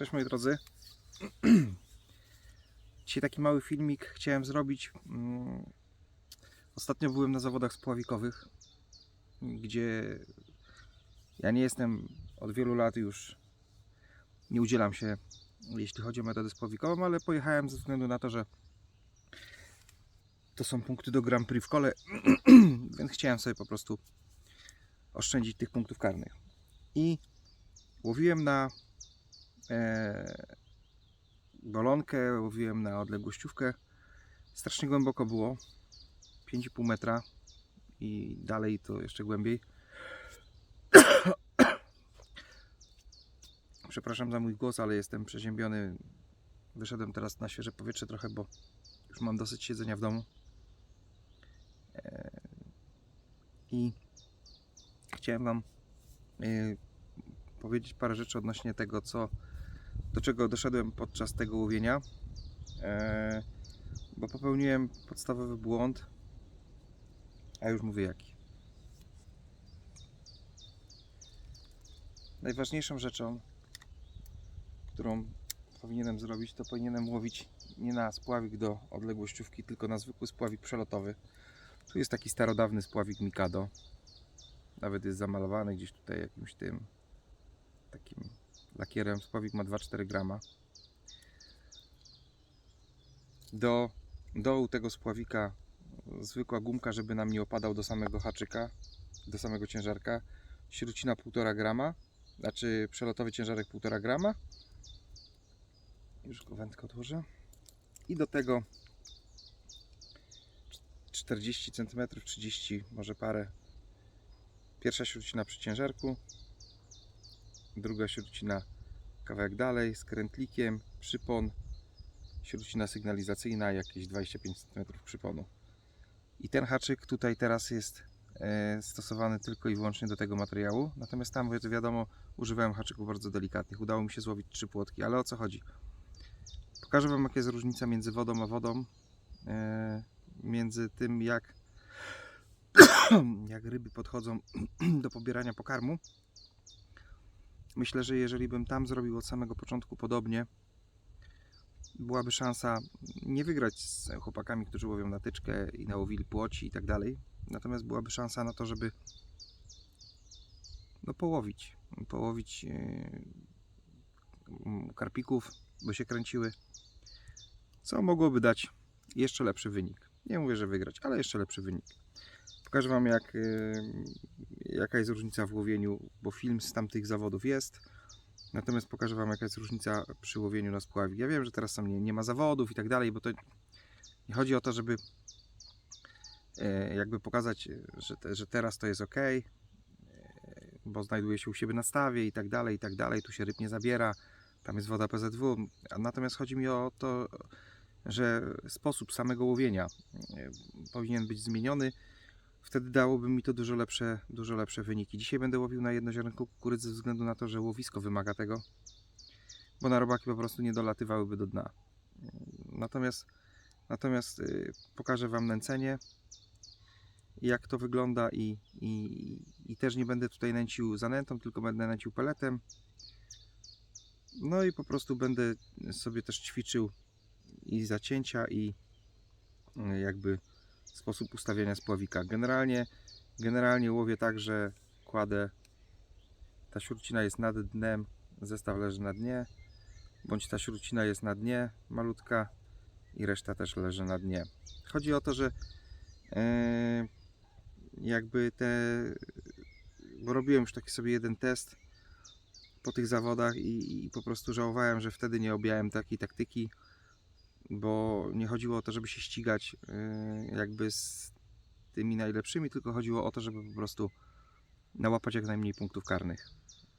Cześć moi drodzy. Dzisiaj taki mały filmik chciałem zrobić. Mm, Ostatnio byłem na zawodach spławikowych, gdzie ja nie jestem od wielu lat już, nie udzielam się, jeśli chodzi o metodę spławikową, ale pojechałem ze względu na to, że to są punkty do Grand Prix w kole, więc chciałem sobie po prostu oszczędzić tych punktów karnych. I łowiłem na golonkę, łowiłem na odległościówkę. Strasznie głęboko było. 5,5 metra i dalej to jeszcze głębiej. Przepraszam za mój głos, ale jestem przeziębiony. Wyszedłem teraz na świeże powietrze trochę, bo już mam dosyć siedzenia w domu. E, I chciałem Wam e, powiedzieć parę rzeczy odnośnie tego, co, do czego doszedłem podczas tego łowienia. E, bo popełniłem podstawowy błąd, a już mówię jaki. Najważniejszą rzeczą, którą powinienem zrobić, to powinienem łowić nie na spławik do odległościówki, tylko na zwykły spławik przelotowy. Tu jest taki starodawny spławik Mikado. Nawet jest zamalowany gdzieś tutaj jakimś tym takim lakierem. Spławik ma 2-4 grama. Do dołu tego spławika zwykła gumka, żeby nam nie opadał do samego haczyka, do samego ciężarka. Śrucina 1,5 grama, znaczy przelotowy ciężarek 1,5 grama. Już go wędkę odłożę. I do tego 40 cm, 30 może parę. Pierwsza śrucina przy ciężarku, druga śrucina kawałek dalej z krętlikiem, przypon, śrucina sygnalizacyjna, jakieś 25 cm przyponu. I ten haczyk tutaj teraz jest e, stosowany tylko i wyłącznie do tego materiału. Natomiast tam, wi- wiadomo, używałem haczyków bardzo delikatnych. Udało mi się złowić trzy płotki, ale o co chodzi? Pokażę Wam, jaka jest różnica między wodą a wodą. E, między tym, jak, jak ryby podchodzą do pobierania pokarmu. Myślę, że jeżeli bym tam zrobił od samego początku podobnie, byłaby szansa nie wygrać z chłopakami, którzy łowią na tyczkę i nałowili płoci i tak dalej. Natomiast byłaby szansa na to, żeby no połowić. Połowić yy, karpików, by się kręciły. Co mogłoby dać jeszcze lepszy wynik. Nie mówię, że wygrać, ale jeszcze lepszy wynik. Pokażę Wam, jak, yy, jaka jest różnica w łowieniu, bo film z tamtych zawodów jest. Natomiast pokażę Wam, jaka jest różnica przy łowieniu na spławik. Ja wiem, że teraz tam nie, nie ma zawodów i tak dalej, bo to nie chodzi o to, żeby e, jakby pokazać, że, te, że teraz to jest ok, e, bo znajduje się u siebie na stawie i tak dalej, i tak dalej. Tu się ryb nie zabiera, tam jest woda PZW. Natomiast chodzi mi o to, że sposób samego łowienia e, powinien być zmieniony. Wtedy dałoby mi to dużo lepsze, dużo lepsze wyniki. Dzisiaj będę łowił na jednoziarnku kukurydzy ze względu na to, że łowisko wymaga tego, bo na robaki po prostu nie dolatywałyby do dna. Natomiast, natomiast y, pokażę Wam nęcenie, jak to wygląda i, i, i też nie będę tutaj nęcił zanętą, tylko będę nęcił peletem. No i po prostu będę sobie też ćwiczył i zacięcia i y, jakby sposób ustawiania spławika. Generalnie, generalnie łowię tak, że kładę, ta śrucina jest nad dnem, zestaw leży na dnie, bądź ta śrucina jest na dnie, malutka i reszta też leży na dnie. Chodzi o to, że e, jakby te, bo robiłem już taki sobie jeden test po tych zawodach i, i po prostu żałowałem, że wtedy nie objąłem takiej taktyki, bo nie chodziło o to, żeby się ścigać yy, jakby z tymi najlepszymi, tylko chodziło o to, żeby po prostu nałapać jak najmniej punktów karnych.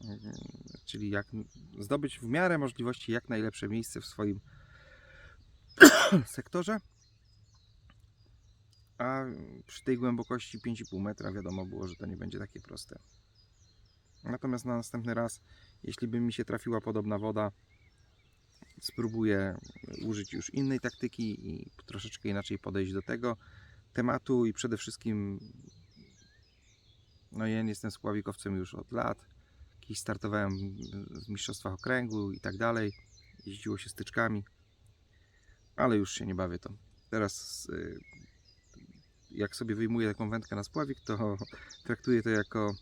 Yy, Czyli jak zdobyć w miarę możliwości jak najlepsze miejsce w swoim sektorze. A przy tej głębokości 5,5 metra wiadomo było, że to nie będzie takie proste. Natomiast na następny raz, jeśli by mi się trafiła podobna woda, spróbuję użyć już innej taktyki i troszeczkę inaczej podejść do tego tematu i przede wszystkim no ja nie jestem spławikowcem już od lat. Kiedyś startowałem w mistrzostwach okręgu i tak dalej. Jeździło się styczkami, ale już się nie bawię to. Teraz y, jak sobie wyjmuję taką wędkę na spławik, to traktuję to jako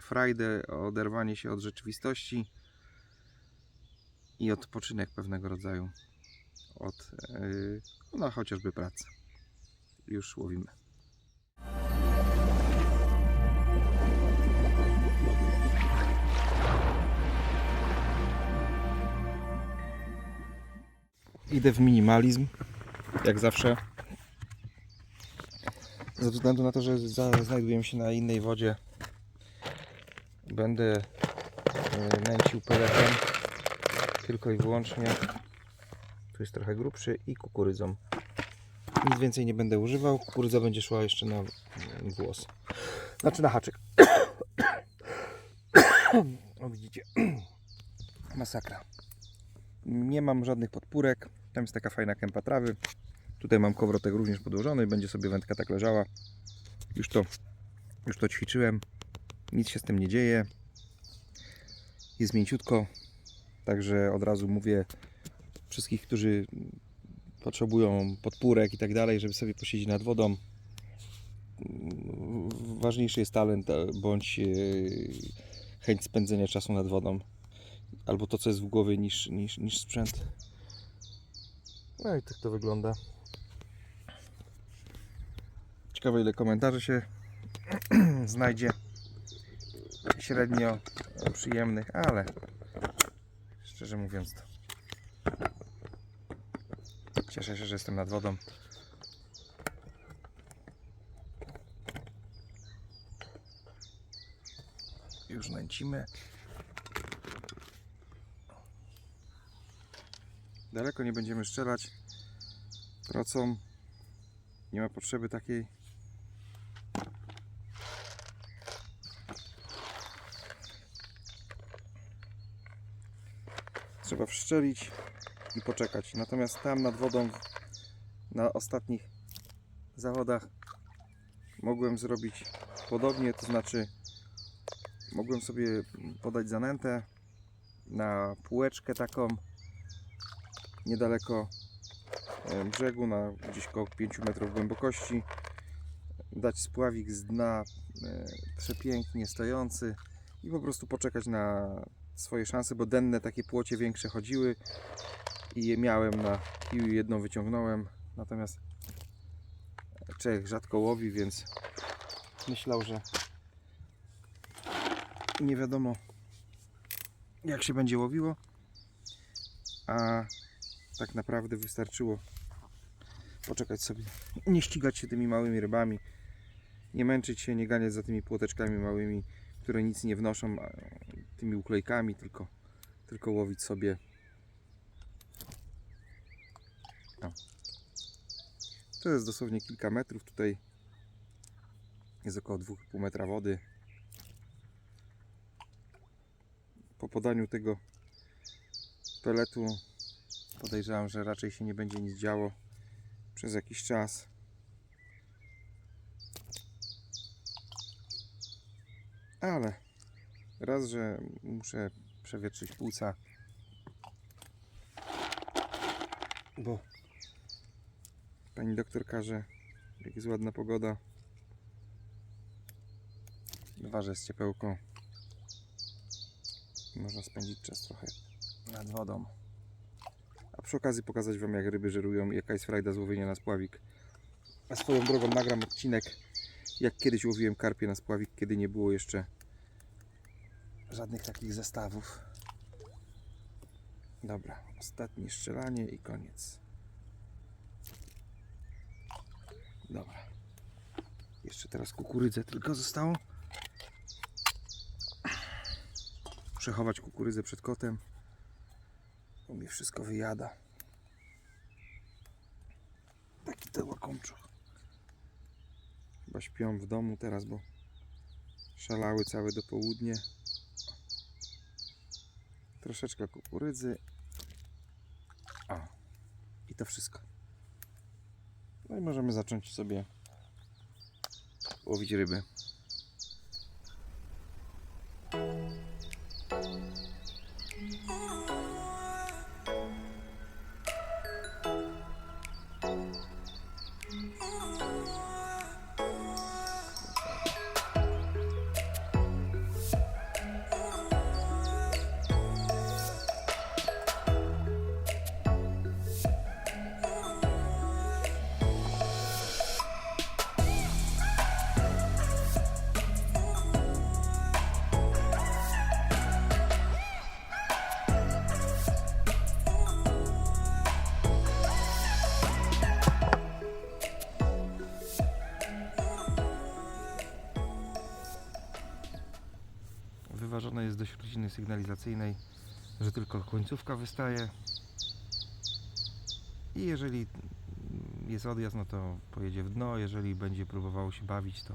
frajdę, oderwanie się od rzeczywistości i odpoczynek pewnego rodzaju od yy, no chociażby pracy. Już łowimy. Idę w minimalizm, jak zawsze. Ze względu na to, że za, znajdujemy się na innej wodzie, będę e, nęcił peletem tylko i wyłącznie. Tu jest trochę grubszy i kukurydzą. Nic więcej nie będę używał. Kukurydza będzie szła jeszcze na włos. Znaczy na haczyk. O widzicie. Masakra. Nie mam żadnych podpórek. Tam jest taka fajna kępa trawy. Tutaj mam kowrotek również podłożony. Będzie sobie wędka tak leżała. Już to, już to ćwiczyłem. Nic się z tym nie dzieje. Jest mięciutko. Także od razu mówię wszystkich, którzy potrzebują podpórek i tak dalej, żeby sobie posiedzieć nad wodą. Ważniejszy jest talent e, bądź e, chęć spędzenia czasu nad wodą. Albo to, co jest w głowie, niż, niż, niż sprzęt. No i tak to wygląda. Ciekawe, ile komentarzy się znajdzie. Średnio przyjemnych, ale szczerze mówiąc to cieszę się, że jestem nad wodą. Już nęcimy. Daleko nie będziemy strzelać procą. Nie ma potrzeby takiej. Trzeba wszczelić i poczekać. Natomiast tam nad wodą na ostatnich zawodach mogłem zrobić podobnie, to znaczy mogłem sobie podać zanętę na półeczkę taką niedaleko brzegu, na gdzieś około 5 metrów głębokości dać spławik z dna e, przepięknie stojący i po prostu poczekać na swoje szanse, bo denne takie płocie większe chodziły i je miałem na kiju, jedną wyciągnąłem, natomiast Czech rzadko łowi, więc myślał, że nie wiadomo jak się będzie łowiło, a tak naprawdę wystarczyło poczekać sobie, nie ścigać się tymi małymi rybami, nie męczyć się, nie ganiać za tymi płoteczkami małymi, które nic nie wnoszą, tymi uklejkami, tylko, tylko łowić sobie o. To jest dosłownie kilka metrów. Tutaj jest około 2,5 metra wody. Po podaniu tego peletu podejrzewam, że raczej się nie będzie nic działo przez jakiś czas. Ale raz, że muszę przewietrzyć płuca, bo pani doktor każe, jak jest ładna pogoda. Dwa, że jest. Można spędzić czas trochę nad wodą. A przy okazji pokazać Wam, jak ryby żerują i jaka jest frajda z łowienia na spławik. A swoją drogą nagram odcinek, jak kiedyś łowiłem karpie na spławik, kiedy nie było jeszcze żadnych takich zestawów. Dobra, ostatnie strzelanie i koniec. Dobra. Jeszcze teraz kukurydzę tylko zostało. Przechować kukurydzę przed kotem. Bo mi wszystko wyjada. Taki to łakomczuch. Chyba śpią w domu teraz, bo szalały całe do południe. Troszeczkę kukurydzy. O. I to wszystko. No i możemy zacząć sobie łowić ryby. Śruciny sygnalizacyjnej, że tylko końcówka wystaje. I jeżeli jest odjazd, no to pojedzie w dno. Jeżeli będzie próbowało się bawić, to,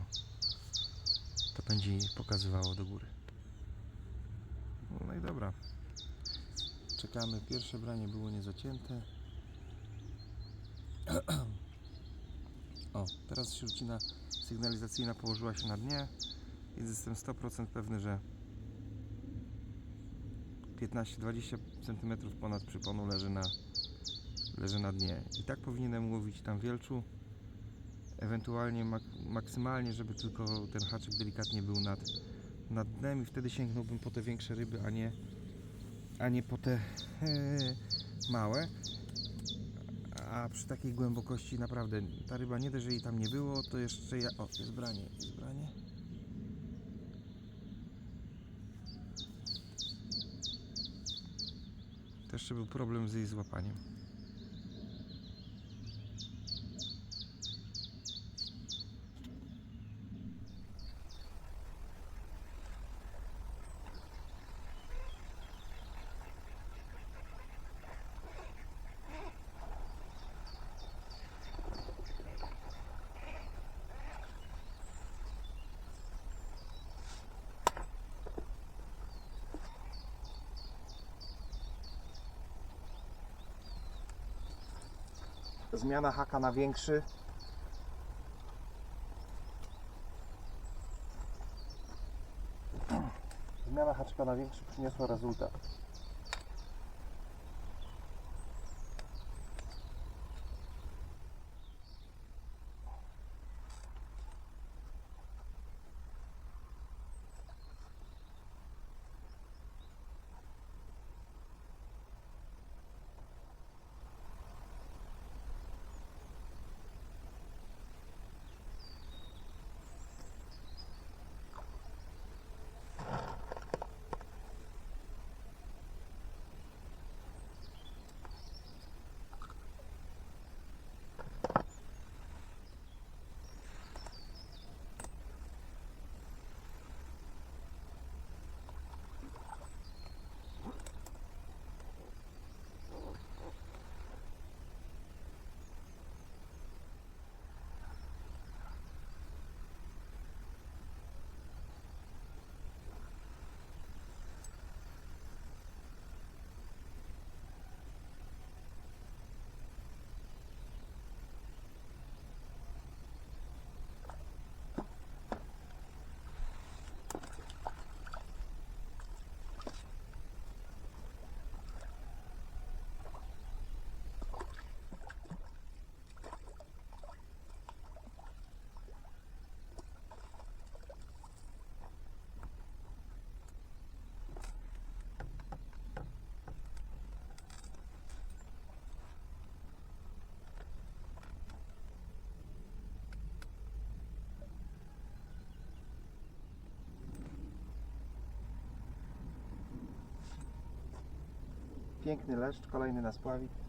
to będzie pokazywało do góry. No i dobra. Czekamy. Pierwsze branie było niezacięte. O, teraz śrucina sygnalizacyjna położyła się na dnie, więc jestem 100% pewny, że 15-20 cm ponad przyponu leży na, leży na dnie. I tak powinienem łowić tam wielczu, ewentualnie mak maksymalnie, żeby tylko ten haczyk delikatnie był nad, nad dnem i wtedy sięgnąłbym po te większe ryby, a nie, a nie po te e, małe. A przy takiej głębokości naprawdę ta ryba nie dość, że jej tam nie było, to jeszcze ja... O, jest branie, jest branie. Jeszcze był problem z jej złapaniem. Zmiana haka na większy. Zmiana haczka na większy przyniosła rezultat. Piękny leszcz, kolejny na spławik.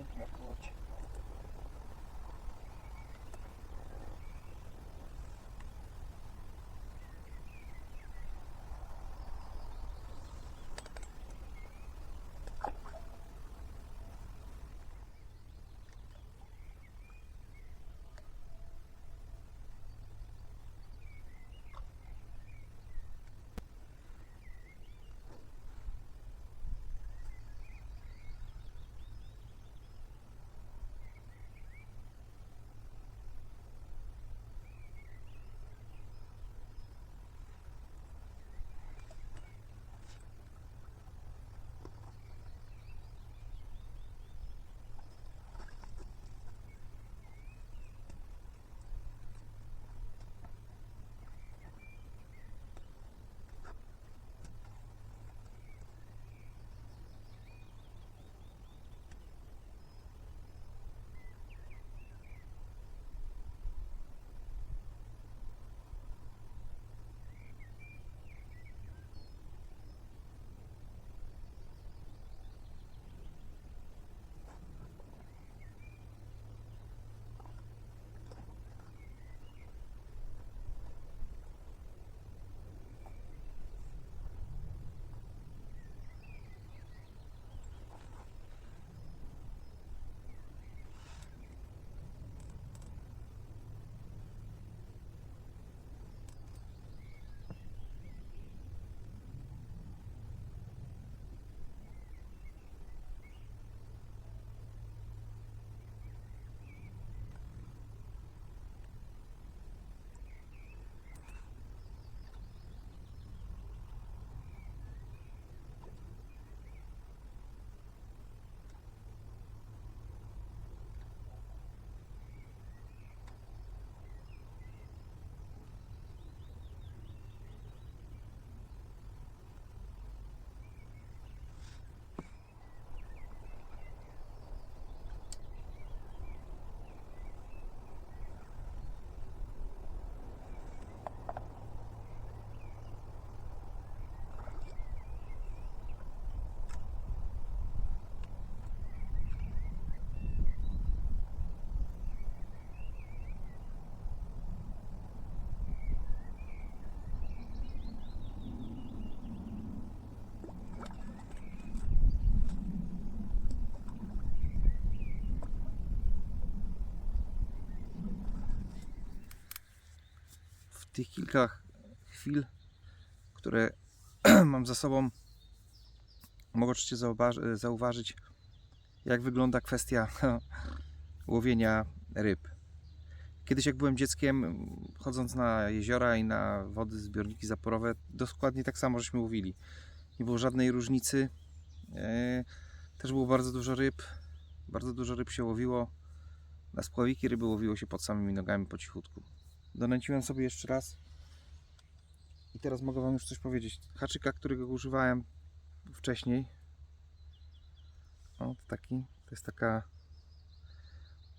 Piękna płocie. Tych kilka chwil, które mam za sobą, możecie zauważy- zauważyć, jak wygląda kwestia łowienia ryb. Kiedyś jak byłem dzieckiem, chodząc na jeziora i na wody, zbiorniki zaporowe, dokładnie tak samo żeśmy łowili. Nie było żadnej różnicy. E, Też było bardzo dużo ryb. Bardzo dużo ryb się łowiło. Na spławiki ryby łowiło się pod samymi nogami po cichutku. Donęciłem sobie jeszcze raz. I teraz mogę Wam już coś powiedzieć. Haczyka, którego używałem wcześniej. O, to taki. To jest taka.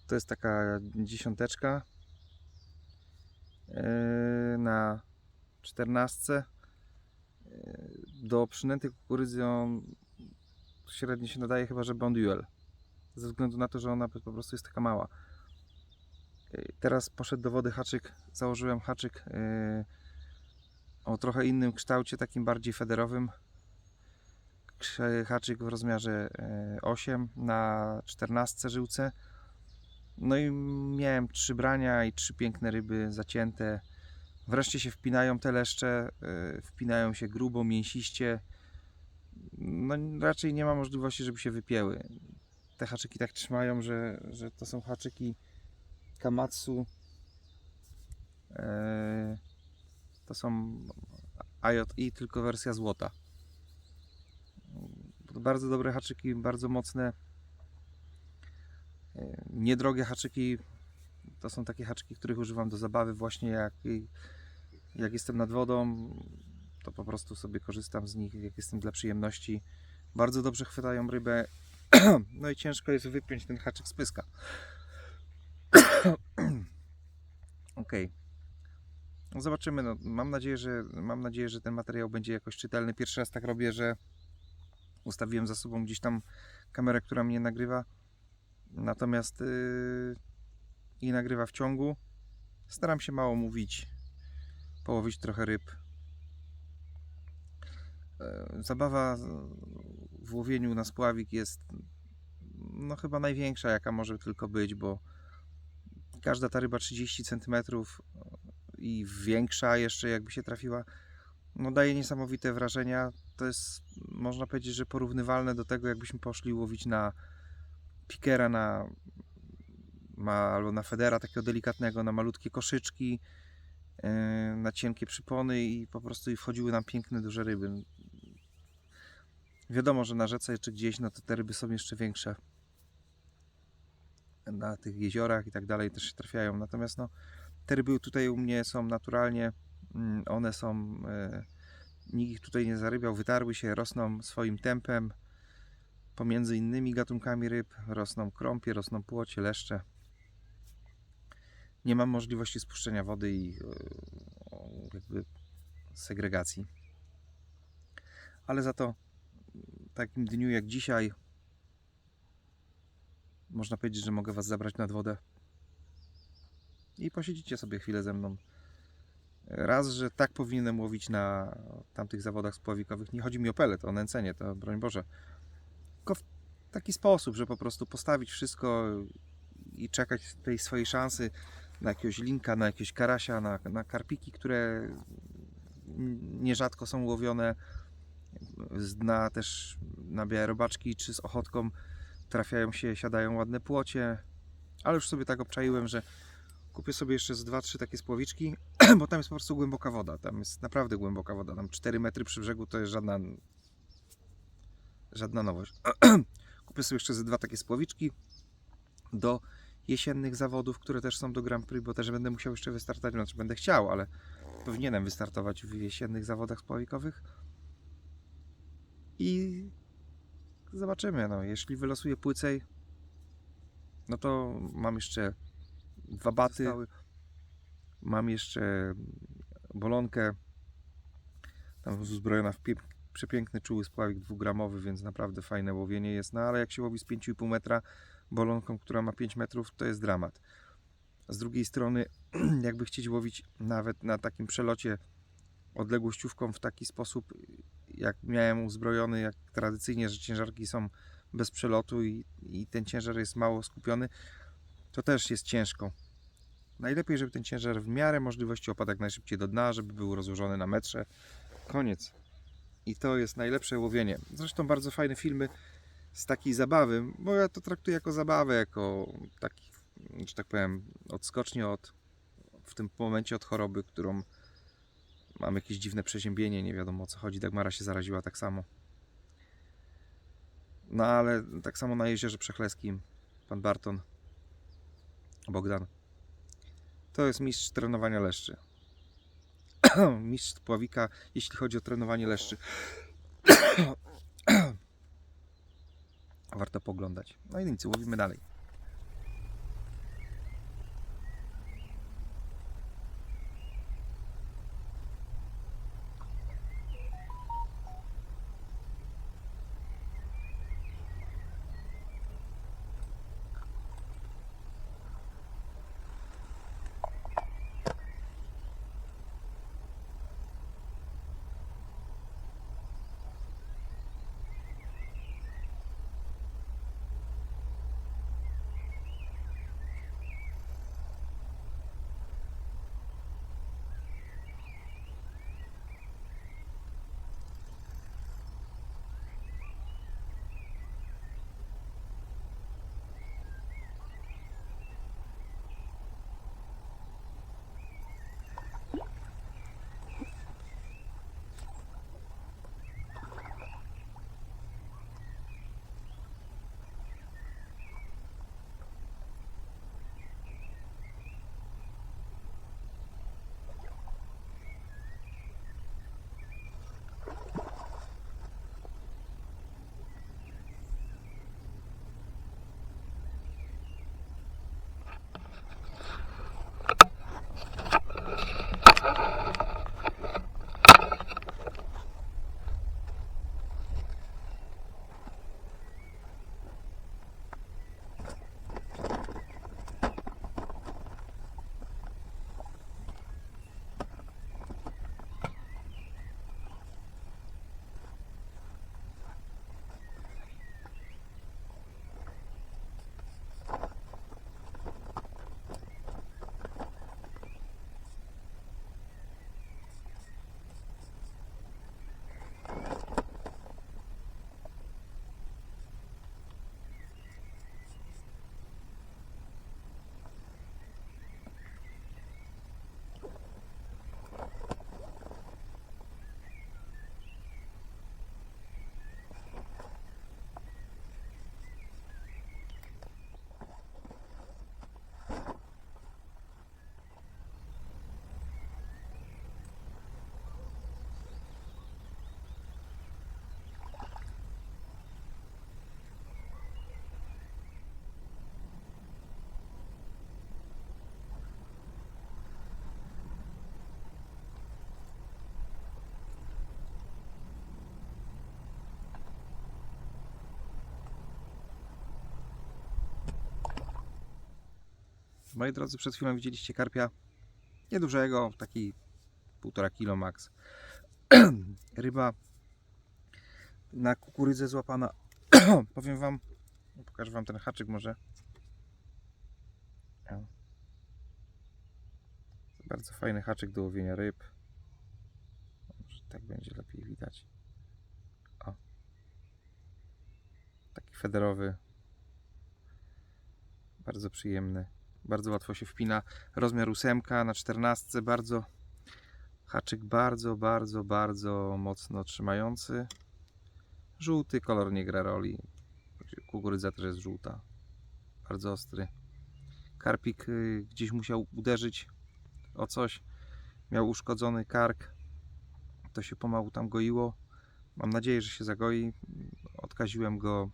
To jest taka dziesiąteczka. Yy, na czternastce. Yy, Do przynęty kukurydzy on średnio się nadaje chyba, że Bonduel. Ze względu na to, że ona po prostu jest taka mała. Teraz poszedł do wody haczyk. Założyłem haczyk yy, o trochę innym kształcie, takim bardziej federowym. Haczyk w rozmiarze yy, 8 na 14 żyłce. No i miałem trzy brania i trzy piękne ryby zacięte. Wreszcie się wpinają te leszcze, yy, wpinają się grubo, mięsiście. No raczej nie ma możliwości, żeby się wypięły. Te haczyki tak trzymają, że, że to są haczyki Kamatsu. Yy, to są IJI, tylko wersja złota. Bardzo dobre haczyki, bardzo mocne. Yy, Niedrogie haczyki to są takie haczyki, których używam do zabawy właśnie jak, jak jestem nad wodą, to po prostu sobie korzystam z nich, jak jestem dla przyjemności. Bardzo dobrze chwytają rybę. No i ciężko jest wypiąć ten haczyk z pyska. Ok. No zobaczymy. No, mam, nadzieję, że, mam nadzieję, że ten materiał będzie jakoś czytelny. Pierwszy raz tak robię, że ustawiłem za sobą gdzieś tam kamerę, która mnie nagrywa. Natomiast yy, i nagrywa w ciągu. Staram się mało mówić, połowić trochę ryb. E, Zabawa w łowieniu na spławik jest no chyba największa jaka może tylko być, bo każda ta ryba 30 cm i większa jeszcze jakby się trafiła, no daje niesamowite wrażenia. To jest można powiedzieć, że porównywalne do tego jakbyśmy poszli łowić na pikera na ma, albo na federa takiego delikatnego, na malutkie koszyczki, yy, na cienkie przypony i po prostu i wchodziły nam piękne, duże ryby. Wiadomo, że na rzece czy gdzieś, no to te ryby są jeszcze większe. Na tych jeziorach i tak dalej też się trafiają. Natomiast no, te ryby tutaj u mnie są naturalnie, mm, one są, yy, nikt ich tutaj nie zarybiał, wytarły się, rosną swoim tempem. Pomiędzy innymi gatunkami ryb rosną krąpie, rosną płocie, leszcze. Nie mam możliwości spuszczenia wody i yy, jakby segregacji. Ale za to w takim dniu jak dzisiaj można powiedzieć, że mogę Was zabrać nad wodę i posiedzicie sobie chwilę ze mną. Raz, że tak powinienem łowić na tamtych zawodach spławikowych. Nie chodzi mi o pelet, o nęcenie, to broń Boże. Tylko w taki sposób, że po prostu postawić wszystko i czekać tej swojej szansy na jakiegoś linka, na jakiegoś karasia, na, na karpiki, które nierzadko są łowione z dna też na białe robaczki czy z ochotką trafiają się, siadają ładne płocie, ale już sobie tak obczaiłem, że kupię sobie jeszcze z 2-3 takie spłowiczki, bo tam jest po prostu głęboka woda, tam jest naprawdę głęboka woda, tam 4 metry przy brzegu to jest żadna żadna nowość. kupię sobie jeszcze ze dwa takie spłowiczki do jesiennych zawodów, które też są do Grand Prix, bo też będę musiał jeszcze wystartować, znaczy będę chciał, ale powinienem wystartować w jesiennych zawodach spławikowych. I zobaczymy, no, jeśli wylosuję płycej, no to mam jeszcze dwa baty, mam jeszcze bolonkę, tam jest uzbrojona w przepiękny, czuły spławik dwugramowy, więc naprawdę fajne łowienie jest, no ale jak się łowi z 5,5 metra bolonką, która ma 5 metrów, to jest dramat. Z drugiej strony, jakby chcieć łowić nawet na takim przelocie odległościówką w taki sposób, jak miałem uzbrojony, jak tradycyjnie, że ciężarki są bez przelotu i, i ten ciężar jest mało skupiony, to też jest ciężko. Najlepiej, żeby ten ciężar w miarę możliwości opadł jak najszybciej do dna, żeby był rozłożony na metrze. Koniec. I to jest najlepsze łowienie. Zresztą bardzo fajne filmy z takiej zabawy, bo ja to traktuję jako zabawę, jako taki, że tak powiem, odskocznie od, w tym momencie od choroby, którą mam jakieś dziwne przeziębienie, nie wiadomo o co chodzi. Dagmara się zaraziła tak samo. No ale tak samo na jeziorze Przechleskim pan Barton Bogdan to jest mistrz trenowania leszczy. mistrz pławika, jeśli chodzi o trenowanie leszczy. Warto poglądać. No i nic, łowimy dalej. Moi drodzy, przed chwilą widzieliście karpia niedużego, taki półtora kilo max. Ryba na kukurydzę złapana. Powiem wam, pokażę wam ten haczyk może. Bardzo fajny haczyk do łowienia ryb. Może tak będzie lepiej widać. O. Taki federowy. Bardzo przyjemny. Bardzo łatwo się wpina. Rozmiar ósemka na 14. Bardzo haczyk bardzo, bardzo, bardzo mocno trzymający. Żółty kolor nie gra roli. Kukurydza też jest żółta. Bardzo ostry. Karpik y, gdzieś musiał uderzyć o coś. Miał uszkodzony kark. To się pomału tam goiło. Mam nadzieję, że się zagoi. Odkaziłem go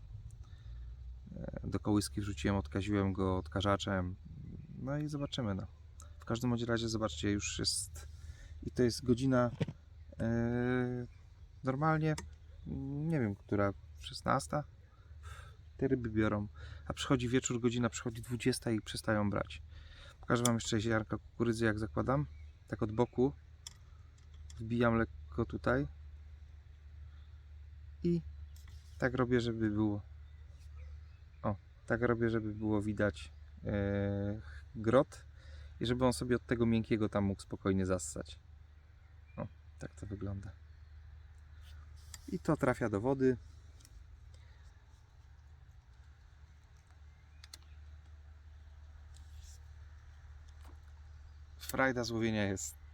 e, do kołyski wrzuciłem, odkaziłem go odkażaczem. No i zobaczymy. No. W każdym razie zobaczcie, już jest i to jest godzina e, normalnie, nie wiem, która 16. Te ryby biorą, a przychodzi wieczór, godzina przychodzi 20 i przestają brać. Pokażę Wam jeszcze ziarnka kukurydzy, jak zakładam. Tak od boku. Wbijam lekko tutaj. I tak robię, żeby było. O, tak robię, żeby było widać e, grot i żeby on sobie od tego miękkiego tam mógł spokojnie zassać. Tak to wygląda. I to trafia do wody. Frajda z łowienia jest